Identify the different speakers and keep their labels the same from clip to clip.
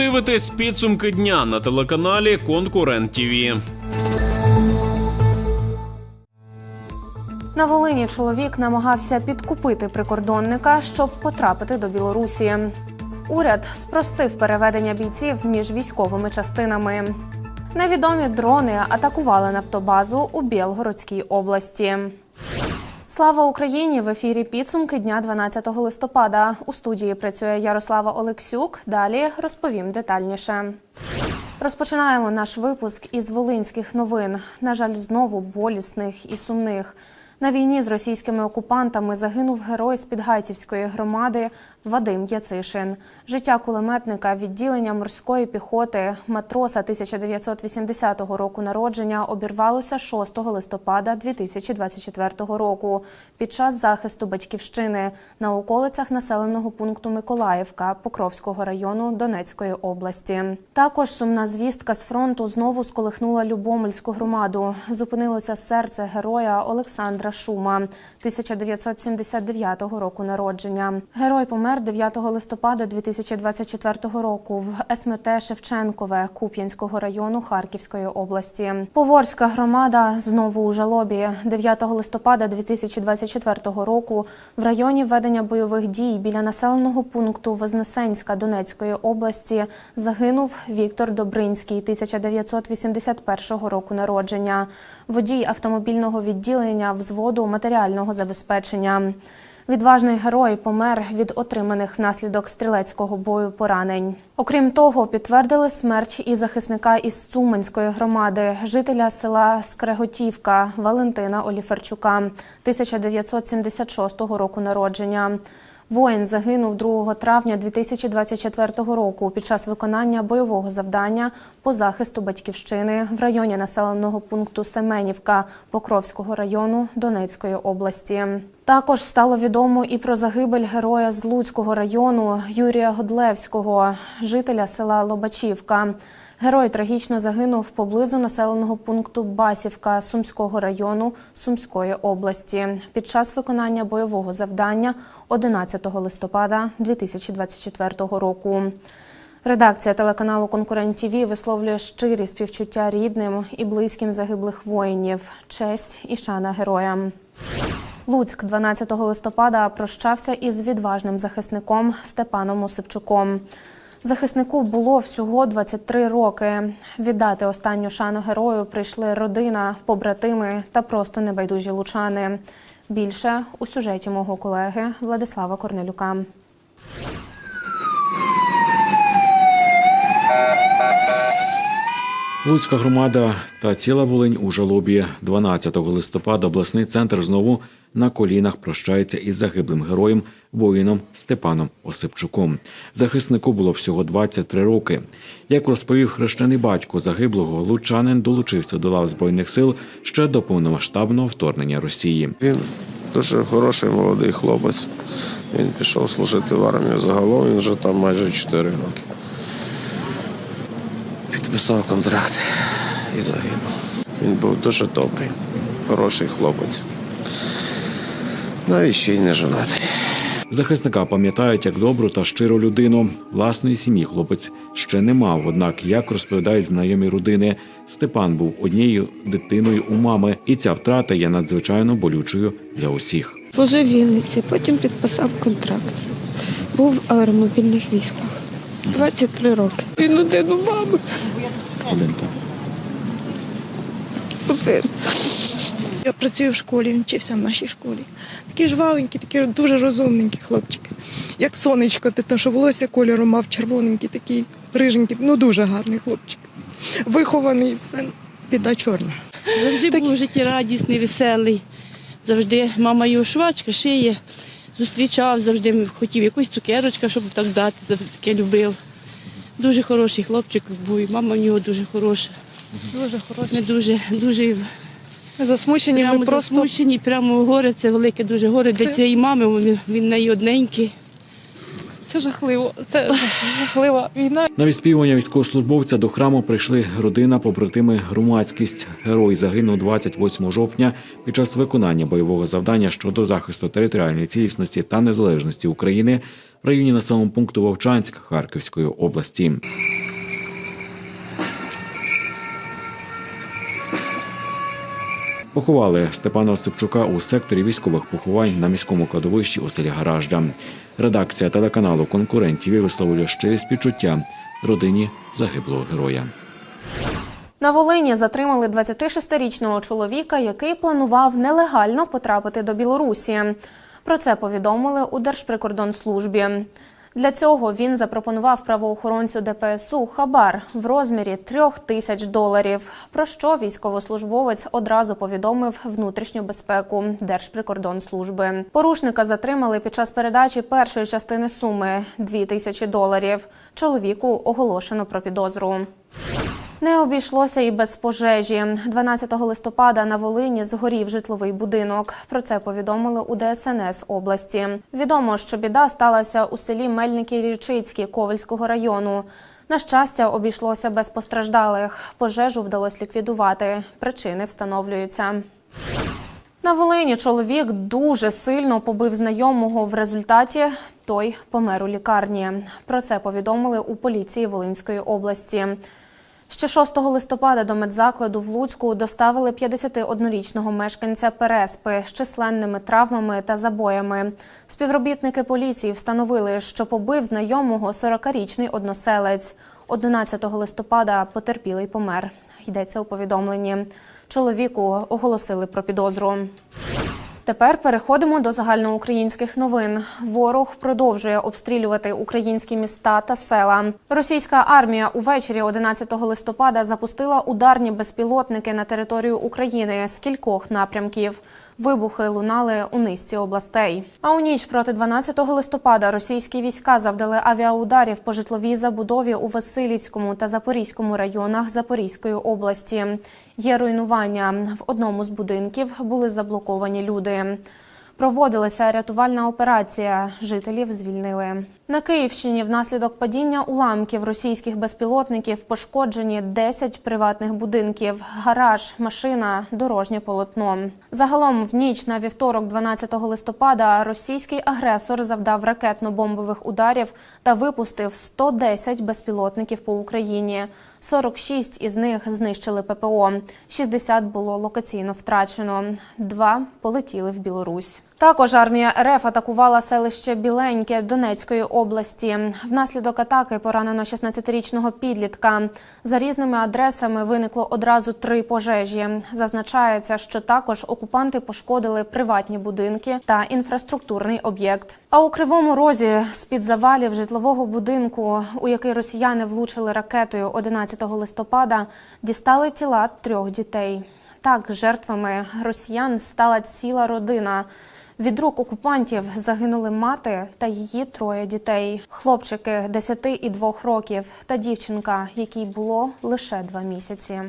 Speaker 1: дивитесь підсумки дня на телеканалі Конкурент ТІВІ.
Speaker 2: На Волині чоловік намагався підкупити прикордонника, щоб потрапити до Білорусі. Уряд спростив переведення бійців між військовими частинами. Невідомі дрони атакували нафтобазу у Білгородській області. Слава Україні! В ефірі підсумки дня 12 листопада. У студії працює Ярослава Олексюк. Далі розповім детальніше. Розпочинаємо наш випуск із волинських новин. На жаль, знову болісних і сумних. На війні з російськими окупантами загинув герой з Підгайцівської громади Вадим Яцишин. Життя кулеметника відділення морської піхоти матроса 1980 року народження обірвалося 6 листопада 2024 року під час захисту батьківщини на околицях населеного пункту Миколаївка Покровського району Донецької області. Також сумна звістка з фронту знову сколихнула Любомельську громаду. Зупинилося серце героя Олександра Шума 1979 року народження. Герой помер 9 листопада 2024 року в СМТ Шевченкове Куп'янського району Харківської області. Поворська громада знову у жалобі 9 листопада 2024 року в районі ведення бойових дій біля населеного пункту Вознесенська Донецької області загинув Віктор Добринський 1981 року народження, водій автомобільного відділення взводу матеріального забезпечення. Відважний герой помер від отриманих внаслідок стрілецького бою поранень. Окрім того, підтвердили смерть і захисника із Цуманської громади, жителя села Скреготівка Валентина Оліферчука, 1976 року народження. Воїн загинув 2 травня 2024 року під час виконання бойового завдання по захисту батьківщини в районі населеного пункту Семенівка Покровського району Донецької області. Також стало відомо і про загибель героя з Луцького району Юрія Годлевського, жителя села Лобачівка. Герой трагічно загинув поблизу населеного пункту Басівка Сумського району Сумської області під час виконання бойового завдання 11 листопада 2024 року. Редакція телеканалу Конкурент ТІВІ висловлює щирі співчуття рідним і близьким загиблих воїнів, честь і шана героям. Луцьк 12 листопада прощався із відважним захисником Степаном Осипчуком. Захиснику було всього 23 роки. Віддати останню шану герою прийшли родина, побратими та просто небайдужі лучани. Більше у сюжеті мого колеги Владислава Корнелюка.
Speaker 3: Луцька громада та ціла Волинь у жалобі 12 листопада обласний центр знову на колінах прощається із загиблим героєм воїном Степаном Осипчуком. Захиснику було всього 23 роки. Як розповів хрещений батько загиблого, лучанин долучився до лав збройних сил ще до повномасштабного вторгнення Росії.
Speaker 4: Він дуже хороший молодий хлопець. Він пішов служити в армію загалом, він вже там майже 4 роки. Підписав контракт і загинув. Він був дуже добрий, хороший хлопець. Навіть ще й не жонатий.
Speaker 3: Захисника пам'ятають як добру та щиру людину. Власної сім'ї хлопець ще не мав. Однак, як розповідають знайомі родини, Степан був однією дитиною у мами, і ця втрата є надзвичайно болючою для усіх.
Speaker 5: Служив Вінниці, потім підписав контракт. Був в аеромобільних військах. 23 роки. Він один у мами.
Speaker 3: Один так.
Speaker 5: Один.
Speaker 6: Я працюю в школі, він вчився в нашій школі. Такі жваленькі, такі дуже розумненькі хлопчики. Як сонечко, те, що волосся кольору мав червоненький, такий риженький, ну дуже гарний хлопчик. Вихований все, біда чорна.
Speaker 7: Завжди був життєрадісний, веселий. Завжди мама його швачка, шиє, зустрічав, завжди хотів якусь цукерочку, щоб так дати, завжди таке любив. Дуже хороший хлопчик був, і мама в нього дуже хороша.
Speaker 8: Дуже
Speaker 7: Ми
Speaker 8: хороші.
Speaker 7: дуже, дуже
Speaker 8: Засмучені
Speaker 7: прямо
Speaker 8: ми просто
Speaker 7: засмучені, прямо горе, це велике дуже горе для
Speaker 8: Це-
Speaker 7: цієї мами, він, він неї одненький.
Speaker 8: це жахливо. Це жахлива війна.
Speaker 3: На відспівування військовослужбовця до храму прийшли родина, побратими, громадськість. Герой загинув 28 жовтня під час виконання бойового завдання щодо захисту територіальної цілісності та незалежності України в районі населеного пункту Вовчанськ Харківської області. Поховали Степана Осипчука у секторі військових поховань на міському кладовищі у селі Гаражда. Редакція телеканалу конкурентів висловлює щирі співчуття родині загиблого героя.
Speaker 2: На Волині затримали 26-річного чоловіка, який планував нелегально потрапити до Білорусі. Про це повідомили у Держприкордонслужбі. Для цього він запропонував правоохоронцю ДПСУ хабар в розмірі трьох тисяч доларів. Про що військовослужбовець одразу повідомив внутрішню безпеку Держприкордонслужби. Порушника затримали під час передачі першої частини суми дві тисячі доларів. Чоловіку оголошено про підозру. Не обійшлося і без пожежі. 12 листопада на Волині згорів житловий будинок. Про це повідомили у ДСНС області. Відомо, що біда сталася у селі Мельники Річицькі Ковельського району. На щастя, обійшлося без постраждалих. Пожежу вдалося ліквідувати. Причини встановлюються. На Волині чоловік дуже сильно побив знайомого. В результаті той помер у лікарні. Про це повідомили у поліції Волинської області. Ще 6 листопада до медзакладу в Луцьку доставили 51-річного мешканця Переспи з численними травмами та забоями. Співробітники поліції встановили, що побив знайомого 40-річний односелець. 11 листопада потерпілий помер. Йдеться у повідомленні. Чоловіку оголосили про підозру. Тепер переходимо до загальноукраїнських новин. Ворог продовжує обстрілювати українські міста та села. Російська армія увечері 11 листопада запустила ударні безпілотники на територію України з кількох напрямків. Вибухи лунали у низці областей. А у ніч проти 12 листопада російські війська завдали авіаударів по житловій забудові у Васильівському та Запорізькому районах Запорізької області. Є руйнування. В одному з будинків були заблоковані люди. Проводилася рятувальна операція. Жителів звільнили. На Київщині внаслідок падіння уламків російських безпілотників пошкоджені 10 приватних будинків, гараж, машина, дорожнє полотно. Загалом в ніч на вівторок, 12 листопада, російський агресор завдав ракетно-бомбових ударів та випустив 110 безпілотників по Україні. 46 із них знищили ППО, 60 було локаційно втрачено, два полетіли в Білорусь. Також армія РФ атакувала селище Біленьке Донецької області. Внаслідок атаки поранено 16-річного підлітка. За різними адресами виникло одразу три пожежі. Зазначається, що також окупанти пошкодили приватні будинки та інфраструктурний об'єкт. А у кривому розі з під завалів житлового будинку, у який росіяни влучили ракетою 11 листопада, дістали тіла трьох дітей. Так, жертвами росіян стала ціла родина. Від рук окупантів загинули мати та її троє дітей: хлопчики 10 і 2 років та дівчинка, якій було лише два місяці.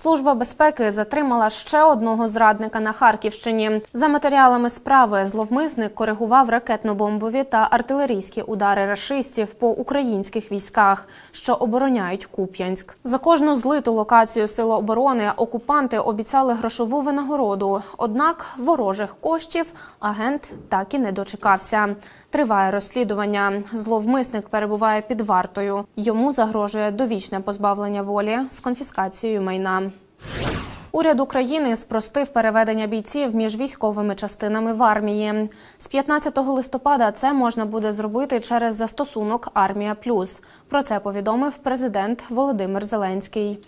Speaker 2: Служба безпеки затримала ще одного зрадника на Харківщині. За матеріалами справи зловмисник коригував ракетно-бомбові та артилерійські удари рашистів по українських військах, що обороняють Куп'янськ. За кожну злиту локацію сил оборони окупанти обіцяли грошову винагороду. Однак ворожих коштів агент так і не дочекався. Триває розслідування. Зловмисник перебуває під вартою. Йому загрожує довічне позбавлення волі з конфіскацією майна. Уряд України спростив переведення бійців між військовими частинами в армії. З 15 листопада це можна буде зробити через застосунок Армія Плюс. Про це повідомив президент Володимир Зеленський.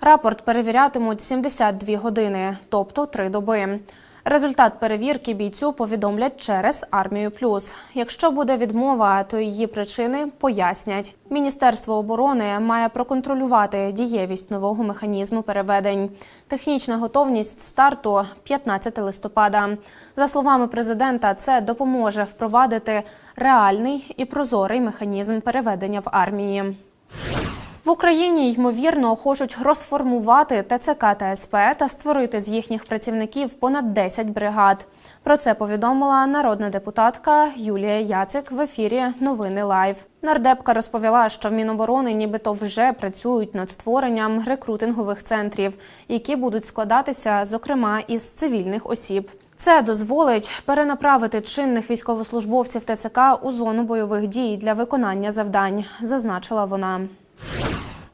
Speaker 2: Рапорт перевірятимуть 72 години, тобто три доби. Результат перевірки бійцю повідомлять через армію плюс. Якщо буде відмова, то її причини пояснять. Міністерство оборони має проконтролювати дієвість нового механізму переведень. Технічна готовність старту 15 листопада. За словами президента, це допоможе впровадити реальний і прозорий механізм переведення в армії. В Україні ймовірно хочуть розформувати ТЦК та СП та створити з їхніх працівників понад 10 бригад. Про це повідомила народна депутатка Юлія Яцик в ефірі Новини Лайв. Нардепка розповіла, що в Міноборони нібито вже працюють над створенням рекрутингових центрів, які будуть складатися, зокрема, із цивільних осіб. Це дозволить перенаправити чинних військовослужбовців ТЦК у зону бойових дій для виконання завдань, зазначила вона.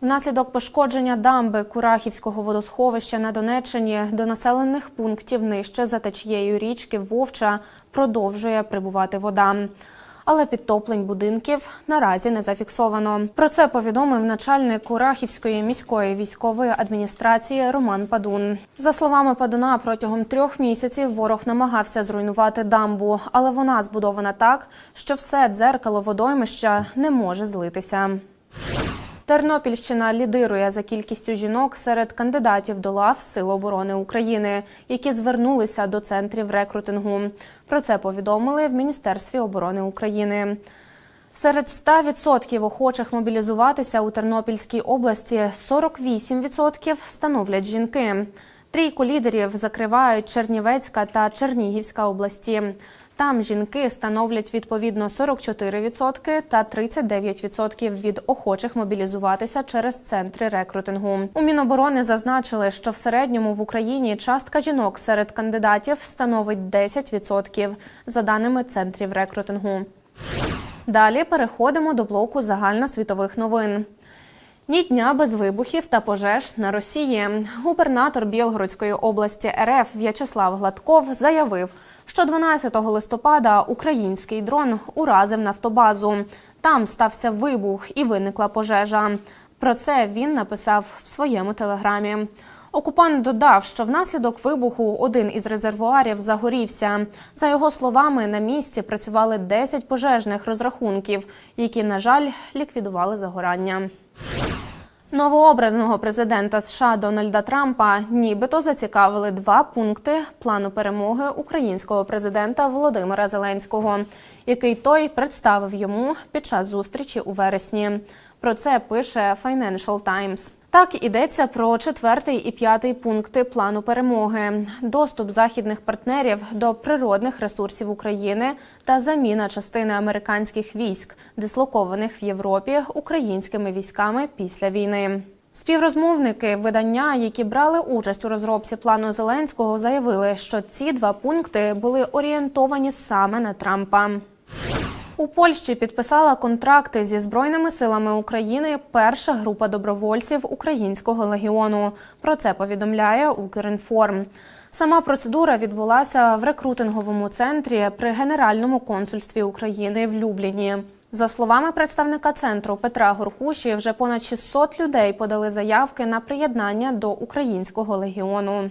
Speaker 2: Внаслідок пошкодження дамби Курахівського водосховища на Донеччині до населених пунктів нижче за течією річки Вовча продовжує прибувати вода. Але підтоплень будинків наразі не зафіксовано. Про це повідомив начальник Курахівської міської військової адміністрації Роман Падун. За словами Падуна, протягом трьох місяців ворог намагався зруйнувати дамбу, але вона збудована так, що все дзеркало водоймища не може злитися. Тернопільщина лідирує за кількістю жінок серед кандидатів до лав Сил оборони України, які звернулися до центрів рекрутингу. Про це повідомили в Міністерстві оборони України. Серед 100% охочих мобілізуватися у Тернопільській області 48% становлять жінки. Трійку лідерів закривають Чернівецька та Чернігівська області. Там жінки становлять відповідно 44% та 39% від охочих мобілізуватися через центри рекрутингу. У Міноборони зазначили, що в середньому в Україні частка жінок серед кандидатів становить 10% за даними центрів рекрутингу. Далі переходимо до блоку загальносвітових новин. Ні дня без вибухів та пожеж на Росії. Губернатор Білгородської області РФ В'ячеслав Гладков заявив, що 12 листопада український дрон уразив нафтобазу. Там стався вибух і виникла пожежа. Про це він написав в своєму телеграмі. Окупант додав, що внаслідок вибуху один із резервуарів загорівся. За його словами, на місці працювали 10 пожежних розрахунків, які, на жаль, ліквідували загорання. Новообраного президента США Дональда Трампа нібито зацікавили два пункти плану перемоги українського президента Володимира Зеленського, який той представив йому під час зустрічі у вересні. Про це пише Financial Times. Так ідеться про четвертий і п'ятий пункти плану перемоги, доступ західних партнерів до природних ресурсів України та заміна частини американських військ, дислокованих в Європі українськими військами після війни. Співрозмовники видання, які брали участь у розробці плану Зеленського, заявили, що ці два пункти були орієнтовані саме на Трампа. У Польщі підписала контракти зі збройними силами України перша група добровольців Українського легіону. Про це повідомляє Укрінформ. Сама процедура відбулася в рекрутинговому центрі при Генеральному консульстві України в Любліні. За словами представника центру Петра Горкуші, вже понад 600 людей подали заявки на приєднання до Українського легіону.